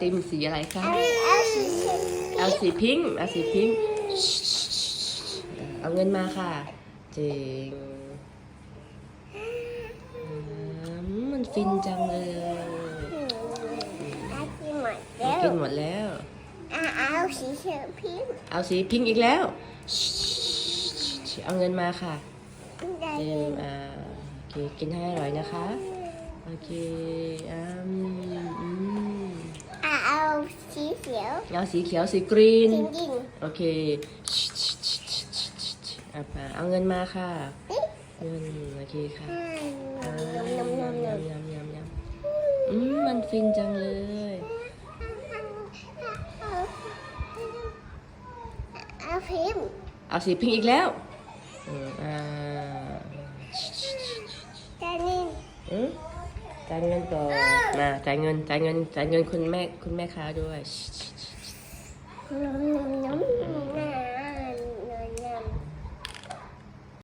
ติมสีอะไรคะเอาเอาสีเขียวเอาสีพิงค์เอาสีพิงค์เอาเงินมาค่ะ เจ๋งอืมมันฟินจังเลยเอาสีหมดเอาแล้วกินหมดแล้ว เอาเอาสีเขียวพิมพ์เอาสีพิงค์อีกแล้ว เอาเงินมาค่ะได้เจมอ่าโอเคกินให้อร่อยนะคะ โอเคอืมอืม เอาเอาสีเขียวเอาสีเขียวสีกรีน จริงจริงโอเคเอาไปเอาเงินมาค่ะ เงินโอเคค่ะๆอ่ายำยำยำยำยำยำยำอืมมันฟินจังเลย เอาพิมพ์เอาสีพิงค์อีกแล้วอืมอ่าแต่นี่อืม จ่ายเงินก่อนมาจ่ายเงินจ่ายเงินจ่ายเงินคุณแม่คุณแม่ค้าด้วย